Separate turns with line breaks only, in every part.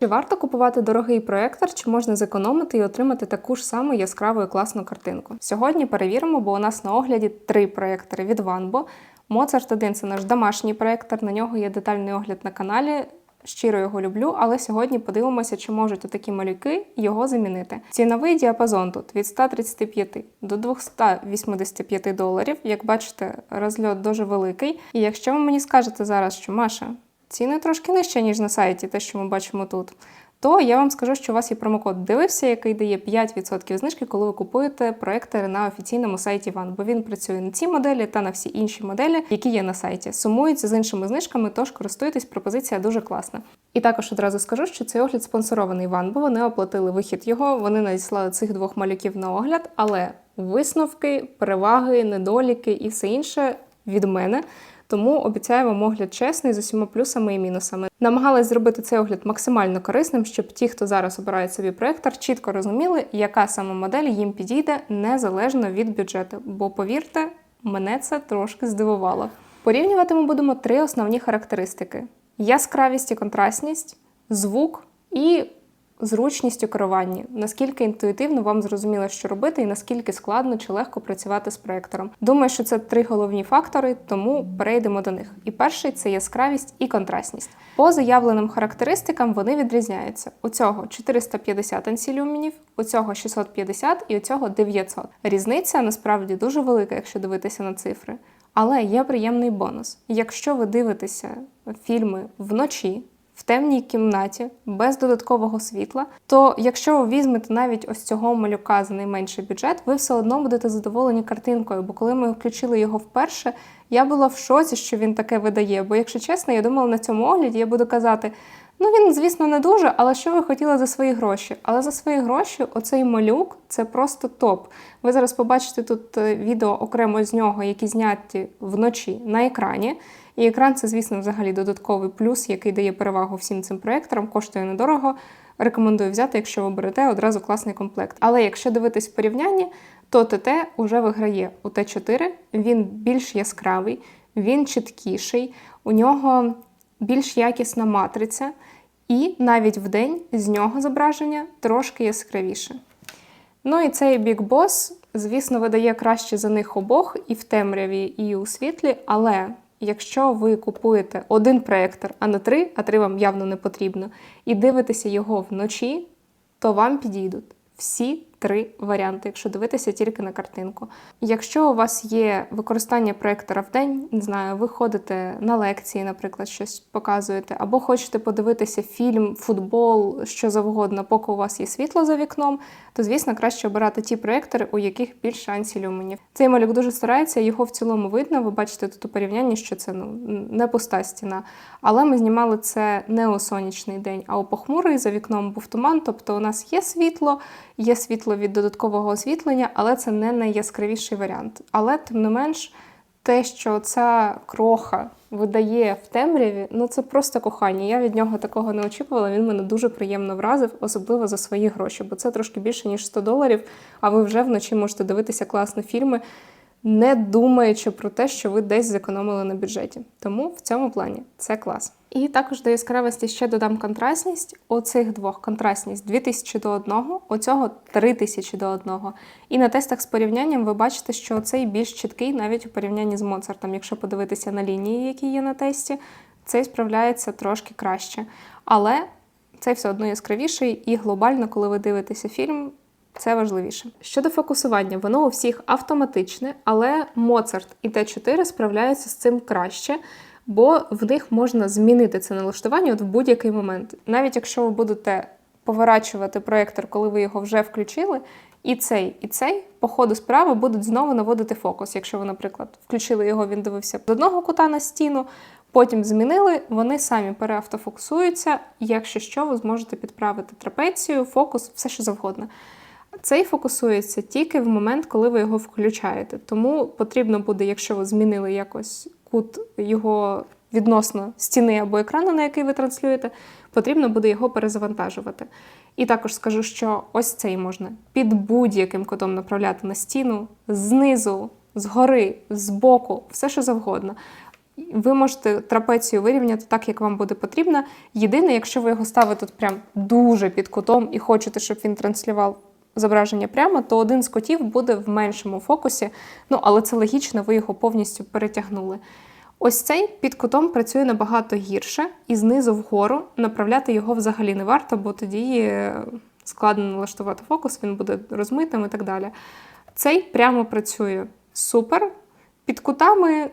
Чи варто купувати дорогий проектор, чи можна зекономити і отримати таку ж саму яскраву і класну картинку? Сьогодні перевіримо, бо у нас на огляді три проектори від Vanbo. Mozart 1 це наш домашній проектор, на нього є детальний огляд на каналі. Щиро його люблю, але сьогодні подивимося, чи можуть отакі малюки його замінити. Ціновий діапазон тут від 135 до 285 доларів. Як бачите, розльот дуже великий. І якщо ви мені скажете зараз, що Маша, ціни трошки нижче, ніж на сайті, те, що ми бачимо тут. То я вам скажу, що у вас є промокод Дивився, який дає 5% знижки, коли ви купуєте проектори на офіційному сайті Ван, бо він працює на ці моделі та на всі інші моделі, які є на сайті. Сумуються з іншими знижками, тож користуйтесь, пропозиція дуже класна. І також одразу скажу, що цей огляд спонсорований Ван, бо вони оплатили вихід його, вони надіслали цих двох малюків на огляд, але висновки, переваги, недоліки і все інше від мене. Тому обіцяю вам огляд чесний з усіма плюсами і мінусами. Намагалась зробити цей огляд максимально корисним, щоб ті, хто зараз обирає собі проектор, чітко розуміли, яка саме модель їм підійде незалежно від бюджету. Бо повірте, мене це трошки здивувало. Порівнювати ми будемо три основні характеристики: яскравість і контрастність, звук і зручність у керуванні, наскільки інтуїтивно вам зрозуміло, що робити, і наскільки складно чи легко працювати з проектором. Думаю, що це три головні фактори, тому перейдемо до них. І перший це яскравість і контрастність. По заявленим характеристикам вони відрізняються: у цього 450 ансілюмінів, у цього 650 і у цього 900. Різниця насправді дуже велика, якщо дивитися на цифри. Але є приємний бонус. Якщо ви дивитеся фільми вночі, в темній кімнаті без додаткового світла, то якщо ви візьмете навіть ось цього малюка за найменший бюджет, ви все одно будете задоволені картинкою. Бо коли ми включили його вперше, я була в шоці, що він таке видає. Бо, якщо чесно, я думала на цьому огляді, я буду казати. Ну, він, звісно, не дуже, але що ви хотіли за свої гроші? Але за свої гроші оцей малюк це просто топ. Ви зараз побачите тут е, відео окремо з нього, які зняті вночі на екрані. І екран це, звісно, взагалі додатковий плюс, який дає перевагу всім цим проекторам, коштує недорого. Рекомендую взяти, якщо ви берете одразу класний комплект. Але якщо дивитись в порівнянні, то ТТ уже виграє у Т4, він більш яскравий, він чіткіший, у нього більш якісна матриця, і навіть в день з нього зображення трошки яскравіше. Ну і цей Boss, звісно, видає краще за них обох і в темряві, і у світлі, але якщо ви купуєте один проєктор, а не три, а три вам явно не потрібно, і дивитеся його вночі, то вам підійдуть всі три варіанти, якщо дивитися тільки на картинку. Якщо у вас є використання проєктора в день, не знаю, ви ходите на лекції, наприклад, щось показуєте, або хочете подивитися фільм, футбол, що завгодно, поки у вас є світло за вікном, то звісно краще обирати ті проєктори, у яких більше шансів люменів. Цей малюк дуже старається, його в цілому видно. Ви бачите тут у порівнянні, що це ну не пуста стіна. Але ми знімали це не у сонячний день, а у похмурий за вікном був туман. Тобто у нас є світло, є світло від додаткового освітлення, але це не найяскравіший варіант. Але тим не менш, те, що ця кроха видає в темряві, ну це просто кохання. Я від нього такого не очікувала. Він мене дуже приємно вразив, особливо за свої гроші, бо це трошки більше ніж 100 доларів. А ви вже вночі можете дивитися класні фільми. Не думаючи про те, що ви десь зекономили на бюджеті. Тому в цьому плані це клас. І також до яскравості ще додам контрастність. Оцих двох контрастність 2000 до 1, оцього 3000 до 1. І на тестах з порівнянням ви бачите, що цей більш чіткий навіть у порівнянні з Моцартом. Якщо подивитися на лінії, які є на тесті, цей справляється трошки краще. Але цей все одно яскравіший, і глобально, коли ви дивитеся фільм, це важливіше. Щодо фокусування, воно у всіх автоматичне, але Mozart і Т4 справляються з цим краще, бо в них можна змінити це налаштування от в будь-який момент. Навіть якщо ви будете поворачувати проєктор, коли ви його вже включили, і цей, і цей по ходу справи будуть знову наводити фокус. Якщо ви, наприклад, включили його, він дивився з одного кута на стіну. Потім змінили, вони самі переавтофокусуються. Якщо що, ви зможете підправити трапецію, фокус, все що завгодно. Цей фокусується тільки в момент, коли ви його включаєте. Тому потрібно буде, якщо ви змінили якось кут його відносно стіни або екрану, на який ви транслюєте, потрібно буде його перезавантажувати. І також скажу, що ось цей можна під будь-яким кутом направляти на стіну, знизу, згори, збоку, все що завгодно. Ви можете трапецію вирівняти так, як вам буде потрібно. Єдине, якщо ви його ставите прям дуже під кутом і хочете, щоб він транслював зображення прямо, то один з котів буде в меншому фокусі. Ну, але це логічно, ви його повністю перетягнули. Ось цей під кутом працює набагато гірше, і знизу вгору направляти його взагалі не варто, бо тоді е, складно налаштувати фокус, він буде розмитим і так далі. Цей прямо працює супер. Під кутами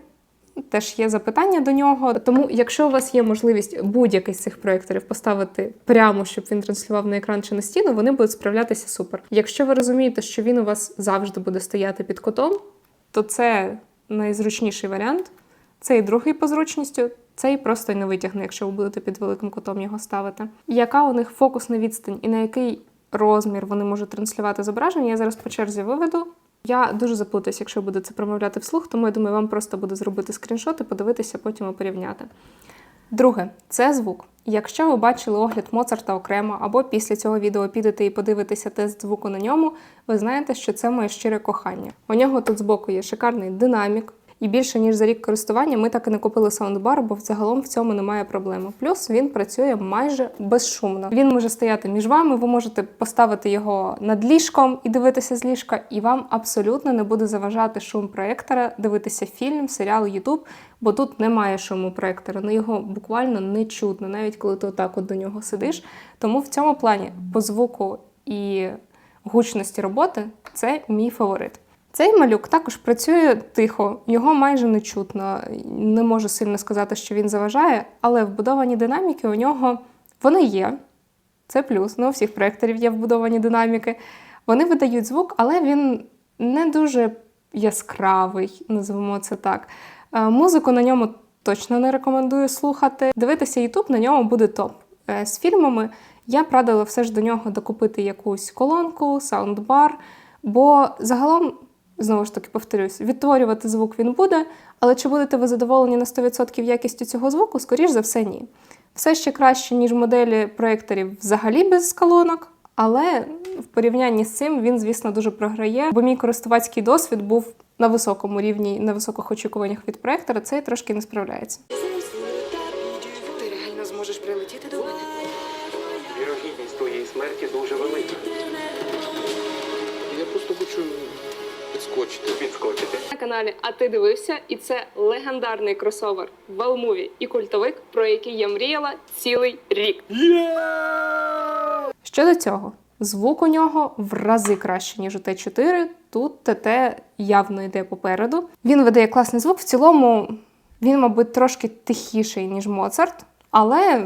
теж є запитання до нього. Тому, якщо у вас є можливість будь-який з цих проєкторів поставити прямо, щоб він транслював на екран чи на стіну, вони будуть справлятися супер. Якщо ви розумієте, що він у вас завжди буде стояти під кутом, то це найзручніший варіант. Цей другий по зручністю, цей просто й не витягне, якщо ви будете під великим кутом його ставити. Яка у них фокусна відстань і на який розмір вони можуть транслювати зображення, я зараз по черзі виведу. Я дуже заплутаюсь, якщо буду це промовляти вслух, тому я думаю, вам просто буде зробити скріншот і подивитися, потім і порівняти. Друге, це звук. Якщо ви бачили огляд Моцарта окремо, або після цього відео підете і подивитеся тест звуку на ньому, ви знаєте, що це моє щире кохання. У нього тут збоку є шикарний динамік, і більше ніж за рік користування ми так і не купили саундбар, бо взагалом в цьому немає проблеми. Плюс він працює майже безшумно. Він може стояти між вами, ви можете поставити його над ліжком і дивитися з ліжка, і вам абсолютно не буде заважати шум проєктора, дивитися фільм, серіал, Ютуб, бо тут немає шуму проєктора. Ну його буквально не чутно, навіть коли ти отак от до нього сидиш. Тому в цьому плані по звуку і гучності роботи це мій фаворит. Цей малюк також працює тихо, його майже не чутно. Не можу сильно сказати, що він заважає, але вбудовані динаміки у нього вони є. Це плюс. Ну, у всіх проєкторів є вбудовані динаміки. Вони видають звук, але він не дуже яскравий, називаємо це так. Е, Музику на ньому точно не рекомендую слухати. Дивитися YouTube на ньому буде топ. Е, З фільмами я б радила все ж до нього докупити якусь колонку, саундбар, бо загалом знову ж таки повторюсь, відтворювати звук він буде, але чи будете ви задоволені на 100% якістю цього звуку? Скоріш за все, ні. Все ще краще, ніж моделі проєкторів взагалі без колонок, але в порівнянні з цим він, звісно, дуже програє, бо мій користувацький досвід був на високому рівні, на високих очікуваннях від проєктора, цей трошки не справляється. Каналі А ти дивився, і це легендарний кросовер Велмуві і культовик, про який я мріяла цілий рік. Щодо цього, звук у нього в рази краще, ніж у Т4. Тут ТТ явно йде попереду. Він видає класний звук. В цілому він, мабуть, трошки тихіший, ніж Моцарт. Але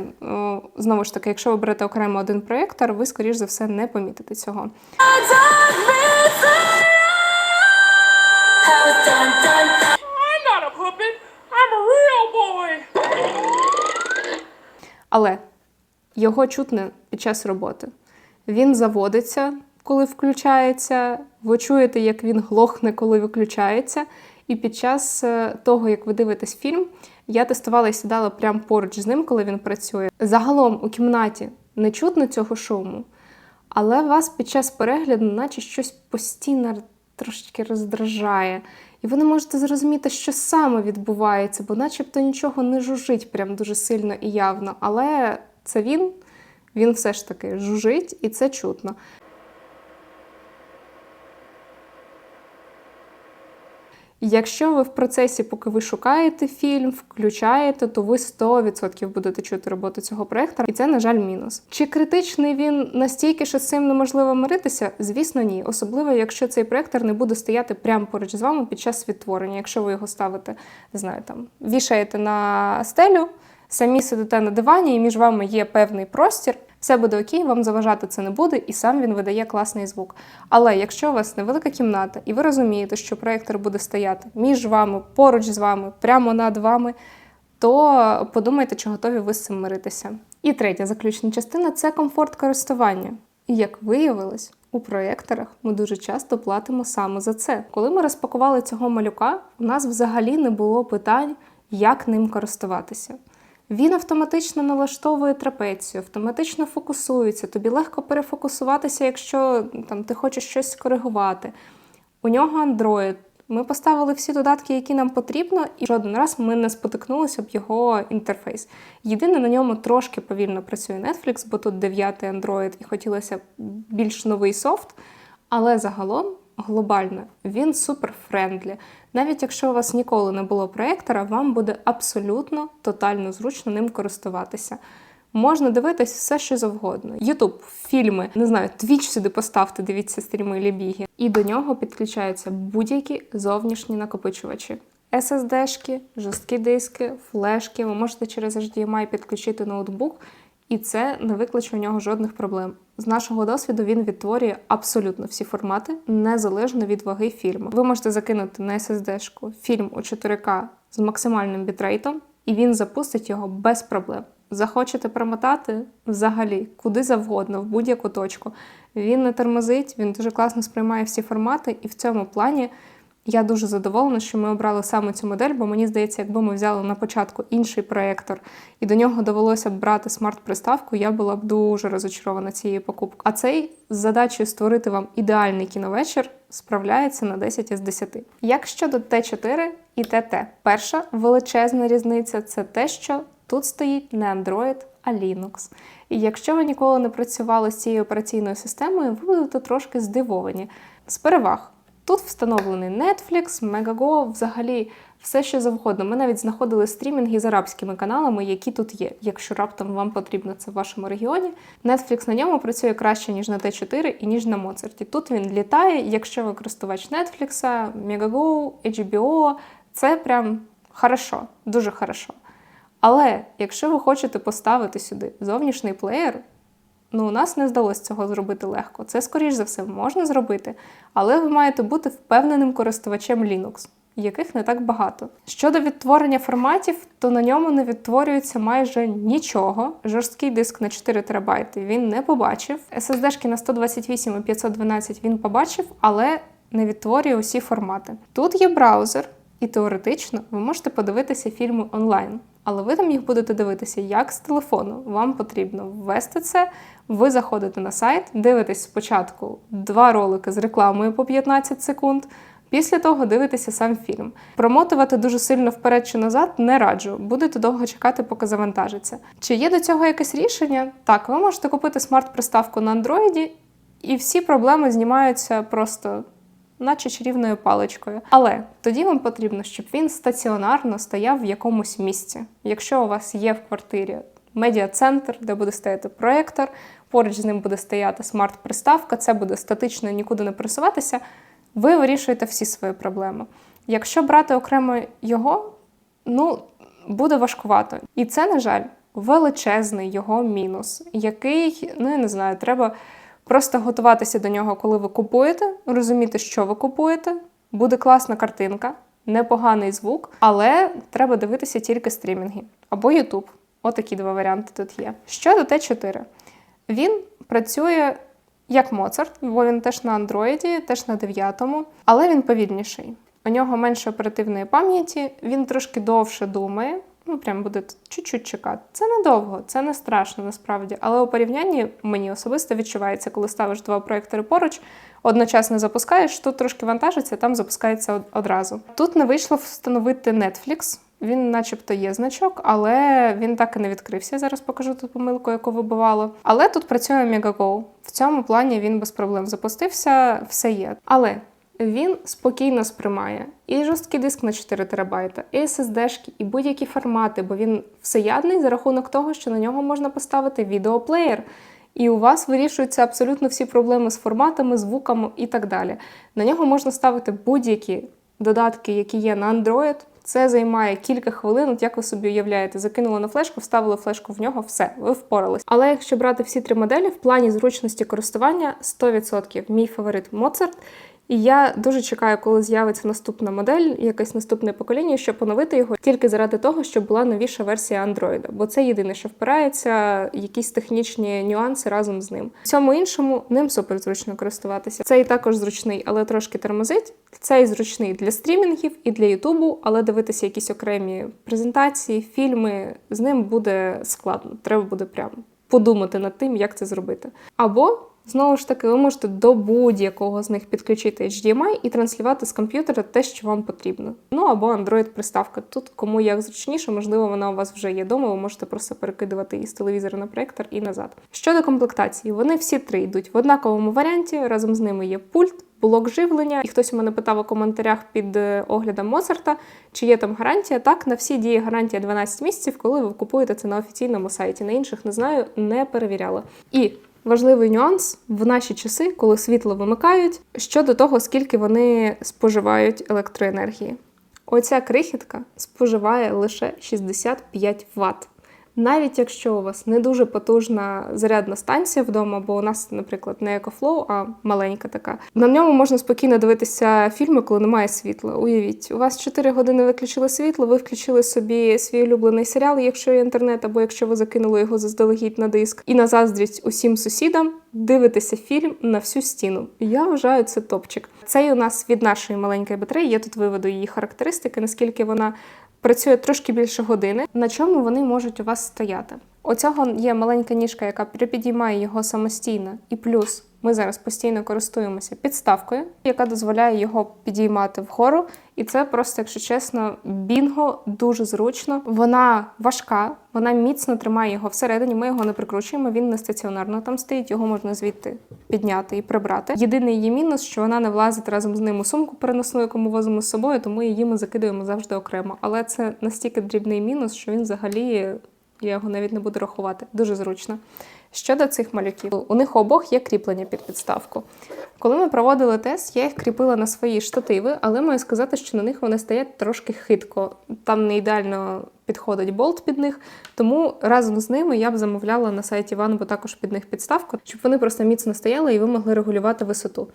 знову ж таки, якщо ви берете окремо один проєктор, ви, скоріш за все, не помітите цього. Але його чутно під час роботи. Він заводиться, коли включається. Ви чуєте, як він глохне, коли виключається. І під час е, того, як ви дивитесь фільм, я тестувала і сідала прямо поруч з ним, коли він працює. Загалом у кімнаті не чутно цього шуму, але вас під час перегляду, наче щось постійно трошечки роздражає. І ви не можете зрозуміти, що саме відбувається, бо начебто нічого не жужить прям дуже сильно і явно. Але це він, він все ж таки жужить, і це чутно. Якщо ви в процесі, поки ви шукаєте фільм, включаєте, то ви 100% будете чути роботу цього проектора, і це, на жаль, мінус. Чи критичний він настільки, що з цим неможливо миритися? Звісно, ні. Особливо, якщо цей проектор не буде стояти прямо поруч з вами під час відтворення. Якщо ви його ставите, не знаю, там вішаєте на стелю, самі сидите на дивані, і між вами є певний простір. Все буде окей, вам заважати це не буде, і сам він видає класний звук. Але якщо у вас невелика кімната, і ви розумієте, що проєктор буде стояти між вами, поруч з вами, прямо над вами, то подумайте, чи готові ви з цим миритися. І третя заключна частина це комфорт користування. І як виявилось, у проєкторах ми дуже часто платимо саме за це. Коли ми розпакували цього малюка, у нас взагалі не було питань, як ним користуватися. Він автоматично налаштовує трапецію, автоматично фокусується. Тобі легко перефокусуватися, якщо там ти хочеш щось скоригувати. У нього Android, Ми поставили всі додатки, які нам потрібно, і жоден раз ми не спотикнулися об його інтерфейс. Єдине, на ньому трошки повільно працює Netflix, бо тут 9 Android і хотілося більш новий софт. Але загалом, глобально, він супер френдлі. Навіть якщо у вас ніколи не було проєктора, вам буде абсолютно тотально зручно ним користуватися. Можна дивитись все, що завгодно. Ютуб, фільми, не знаю, твіч сюди поставте, дивіться стріми лібіги. І до нього підключаються будь-які зовнішні накопичувачі. SSD-шки, жорсткі диски, флешки. Ви можете через HDMI підключити ноутбук, і це не викличе у нього жодних проблем. З нашого досвіду він відтворює абсолютно всі формати, незалежно від ваги фільму. Ви можете закинути на SSD-шку фільм у 4К з максимальним бітрейтом, і він запустить його без проблем. Захочете промотати взагалі куди завгодно, в будь-яку точку. Він не тормозить, він дуже класно сприймає всі формати, і в цьому плані я дуже задоволена, що ми обрали саме цю модель, бо мені здається, якби ми взяли на початку інший проєктор і до нього довелося б брати смарт-приставку, я була б дуже розочарована цією покупкою. А цей з задачею створити вам ідеальний кіновечір справляється на 10 із 10. Як щодо Т4 і ТТ, перша величезна різниця це те, що тут стоїть не Android, а Linux. І якщо ви ніколи не працювали з цією операційною системою, ви будете трошки здивовані. З переваг. Тут встановлений Netflix, Megago, взагалі все, що завгодно. Ми навіть знаходили стрімінги з арабськими каналами, які тут є. Якщо раптом вам потрібно це в вашому регіоні. Netflix на ньому працює краще, ніж на Т4 і ніж на Моцарті. Тут він літає, якщо ви користувач Netflix, Megago, HBO, це прям хорошо, дуже хорошо. Але якщо ви хочете поставити сюди зовнішній плеєр, ну у нас не вдалося цього зробити легко. Це, скоріш за все, можна зробити, але ви маєте бути впевненим користувачем Linux, яких не так багато. Щодо відтворення форматів, то на ньому не відтворюється майже нічого. Жорсткий диск на 4 ТБ він не побачив. SSD-шки на 128 і 512 він побачив, але не відтворює усі формати. Тут є браузер, і теоретично ви можете подивитися фільми онлайн. Але ви там їх будете дивитися як з телефону. Вам потрібно ввести це. Ви заходите на сайт, дивитесь спочатку два ролики з рекламою по 15 секунд. Після того дивитеся сам фільм. Промотувати дуже сильно вперед чи назад не раджу. Будете довго чекати, поки завантажиться. Чи є до цього якесь рішення? Так, ви можете купити смарт-приставку на Андроїді, і всі проблеми знімаються просто наче чарівною паличкою. Але тоді вам потрібно, щоб він стаціонарно стояв в якомусь місці. Якщо у вас є в квартирі медіа-центр, де буде стояти проєктор, поруч з ним буде стояти смарт-приставка, це буде статично нікуди не пересуватися, ви вирішуєте всі свої проблеми. Якщо брати окремо його, ну, буде важкувато. І це, на жаль, величезний його мінус, який, ну я не знаю, треба. Просто готуватися до нього, коли ви купуєте, розуміти, що ви купуєте. Буде класна картинка, непоганий звук, але треба дивитися тільки стрімінги або YouTube. Отакі два варіанти тут є. Щодо Т4, він працює як Моцарт, бо він теж на Андроїді, теж на 9-му, але він повільніший. У нього менше оперативної пам'яті, він трошки довше думає. Ну, прям буде чуть-чуть чекати. Це недовго, це не страшно насправді. Але у порівнянні мені особисто відчувається, коли ставиш два проєктори поруч, одночасно запускаєш, тут трошки вантажиться, там запускається одразу. Тут не вийшло встановити Netflix. Він, начебто, є значок, але він так і не відкрився. Зараз покажу тут помилку, яку вибивало. Але тут працює Megago. В цьому плані він без проблем запустився, все є. Але він спокійно сприймає і жорсткий диск на 4 терабайта, і SSD-шки, і будь-які формати, бо він всеядний за рахунок того, що на нього можна поставити відеоплеєр. І у вас вирішуються абсолютно всі проблеми з форматами, звуками і так далі. На нього можна ставити будь-які додатки, які є на Android. Це займає кілька хвилин, от як ви собі уявляєте, закинули на флешку, вставили флешку в нього, все, ви впорались. Але якщо брати всі три моделі, в плані зручності користування 100% мій фаворит Mozart. І я дуже чекаю, коли з'явиться наступна модель, якесь наступне покоління, щоб поновити його тільки заради того, щоб була новіша версія Android. Бо це єдине, що впирається, якісь технічні нюанси разом з ним. Всьому іншому ним супер зручно користуватися. Цей також зручний, але трошки тормозить. Цей зручний для стрімінгів і для Ютубу, але дивитися якісь окремі презентації, фільми з ним буде складно. Треба буде прямо подумати над тим, як це зробити. Або Знову ж таки, ви можете до будь-якого з них підключити HDMI і транслювати з комп'ютера те, що вам потрібно. Ну або Android-приставка. Тут кому як зручніше, можливо, вона у вас вже є вдома, ви можете просто перекидувати із телевізора на проєктор і назад. Щодо комплектації, вони всі три йдуть в однаковому варіанті. Разом з ними є пульт. Блок живлення, і хтось у мене питав у коментарях під е, оглядом Моцарта, чи є там гарантія. Так, на всі діє гарантія 12 місяців, коли ви купуєте це на офіційному сайті. На інших не знаю, не перевіряла. І важливий нюанс в наші часи, коли світло вимикають, щодо того, скільки вони споживають електроенергії. Оця крихітка споживає лише 65 Вт. Навіть якщо у вас не дуже потужна зарядна станція вдома, бо у нас, наприклад, не EcoFlow, а маленька така. На ньому можна спокійно дивитися фільми, коли немає світла. Уявіть, у вас 4 години виключили світло, ви включили собі свій улюблений серіал, якщо є інтернет, або якщо ви закинули його заздалегідь на диск, і на заздрість усім сусідам дивитеся фільм на всю стіну. Я вважаю це топчик. Цей у нас від нашої маленької батареї. Я тут виведу її характеристики, наскільки вона працює трошки більше години. На чому вони можуть у вас стояти? У цього є маленька ніжка, яка припідіймає його самостійно, і плюс ми зараз постійно користуємося підставкою, яка дозволяє його підіймати вгору. І це просто, якщо чесно, бінго дуже зручно. Вона важка, вона міцно тримає його всередині. Ми його не прикручуємо. Він не стаціонарно там стоїть. Його можна звідти підняти і прибрати. Єдиний її мінус, що вона не влазить разом з ним у сумку переносну, яку ми возимо з собою, тому її ми закидуємо завжди окремо. Але це настільки дрібний мінус, що він взагалі я його навіть не буду рахувати. Дуже зручно. Щодо цих малюків, у них обох є кріплення під підставку. Коли ми проводили тест, я їх кріпила на свої штативи, але маю сказати, що на них вони стоять трошки хитко. Там не ідеально підходить болт під них. Тому разом з ними я б замовляла на сайті Ванбо також під них підставку, щоб вони просто міцно стояли і ви могли регулювати висоту.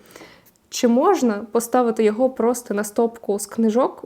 Чи можна поставити його просто на стопку з книжок?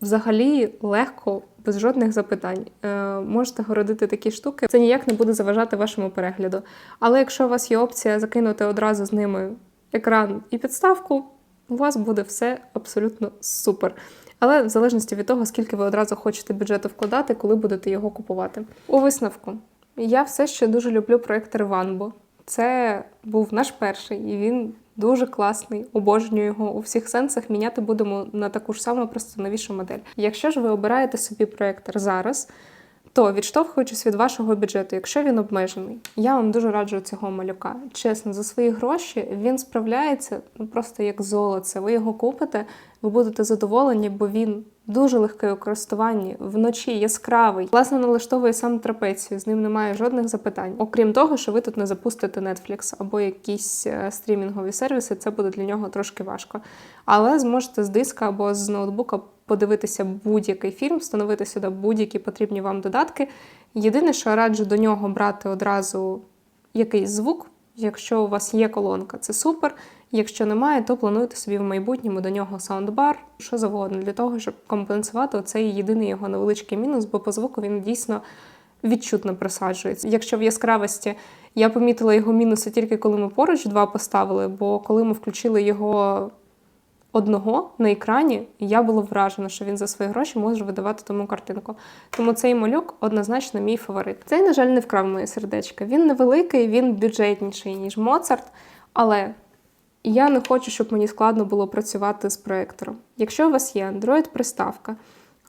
Взагалі легко, без жодних запитань. Е, можете городити такі штуки. Це ніяк не буде заважати вашому перегляду. Але якщо у вас є опція закинути одразу з ними екран і підставку, у вас буде все абсолютно супер. Але в залежності від того, скільки ви одразу хочете бюджету вкладати, коли будете його купувати. У висновку, я все ще дуже люблю проєктор Ванбо. Це був наш перший, і він дуже класний. Обожнюю його у всіх сенсах. Міняти будемо на таку ж саму, просто новішу модель. Якщо ж ви обираєте собі проєктор зараз, то відштовхуючись від вашого бюджету, якщо він обмежений, я вам дуже раджу цього малюка. Чесно, за свої гроші він справляється ну просто як золоце. Ви його купите, ви будете задоволені, бо він дуже легкий у користуванні, вночі яскравий, класно налаштовує сам трапецію, з ним немає жодних запитань. Окрім того, що ви тут не запустите Netflix або якісь е, стрімінгові сервіси, це буде для нього трошки важко. Але зможете з диска або з ноутбука подивитися будь-який фільм, встановити сюди будь-які потрібні вам додатки. Єдине, що я раджу до нього брати одразу якийсь звук. Якщо у вас є колонка, це супер. Якщо немає, то плануйте собі в майбутньому до нього саундбар, що завгодно, для того, щоб компенсувати цей єдиний його невеличкий мінус, бо по звуку він дійсно відчутно присаджується. Якщо в яскравості я помітила його мінуси тільки коли ми поруч два поставили, бо коли ми включили його одного на екрані, я була вражена, що він за свої гроші може видавати тому картинку. Тому цей малюк однозначно мій фаворит. Цей, на жаль, не вкрав моє сердечко. Він невеликий, він бюджетніший, ніж Моцарт, але я не хочу, щоб мені складно було працювати з проектором. Якщо у вас є Android-приставка,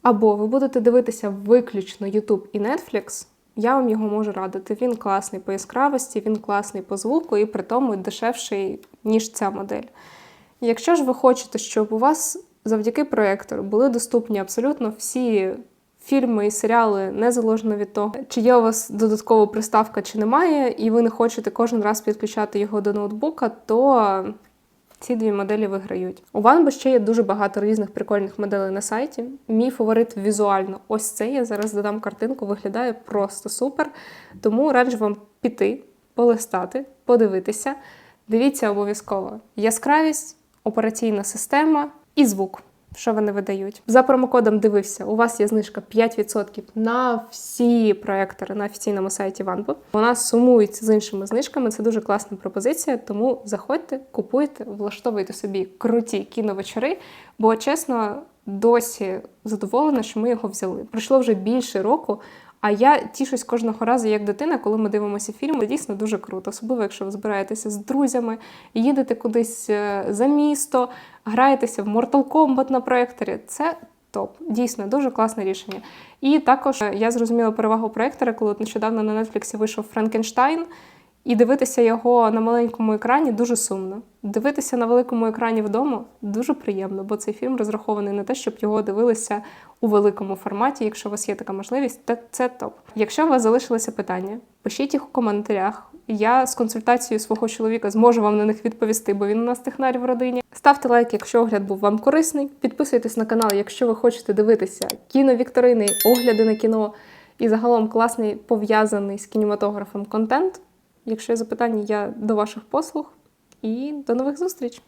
або ви будете дивитися виключно YouTube і Netflix, я вам його можу радити. Він класний по яскравості, він класний по звуку і при тому дешевший, ніж ця модель. Якщо ж ви хочете, щоб у вас завдяки проєктору були доступні абсолютно всі фільми і серіали, незалежно від того, чи є у вас додаткова приставка, чи немає, і ви не хочете кожен раз підключати його до ноутбука, то ці дві моделі виграють. У Ванбо ще є дуже багато різних прикольних моделей на сайті. Мій фаворит візуально ось цей. Я зараз додам картинку, виглядає просто супер. Тому раджу вам піти, полистати, подивитися. Дивіться обов'язково яскравість, операційна система і звук. Що вони видають за промокодом дивився. У вас є знижка 5% на всі проектори на офіційному сайті Ванбо. Вона сумується з іншими знижками. Це дуже класна пропозиція. Тому заходьте, купуйте, влаштовуйте собі круті кіновечори. Бо чесно, досі задоволена, що ми його взяли. Пройшло вже більше року, А я тішусь кожного разу як дитина, коли ми дивимося фільм. Це дійсно дуже круто, особливо якщо ви збираєтеся з друзями, їдете кудись е, за місто, граєтеся в Mortal Kombat на проекторі. Це топ. Дійсно, дуже класне рішення. І також е, я зрозуміла перевагу проектора, коли нещодавно на Нетфліксі вийшов Франкенштайн. І дивитися його на маленькому екрані дуже сумно. Дивитися на великому екрані вдома дуже приємно, бо цей фільм розрахований на те, щоб його дивилися у великому форматі. Якщо у вас є така можливість, то це топ. Якщо у вас залишилися питання, пишіть їх у коментарях. Я з консультацією свого чоловіка зможу вам на них відповісти, бо він у нас технар в родині. Ставте лайк, якщо огляд був вам корисний. Підписуйтесь на канал, якщо ви хочете дивитися кіновікторини, огляди на кіно і загалом класний пов'язаний з кінематографом контент. Якщо є запитання, я до ваших послуг. І до нових зустріч.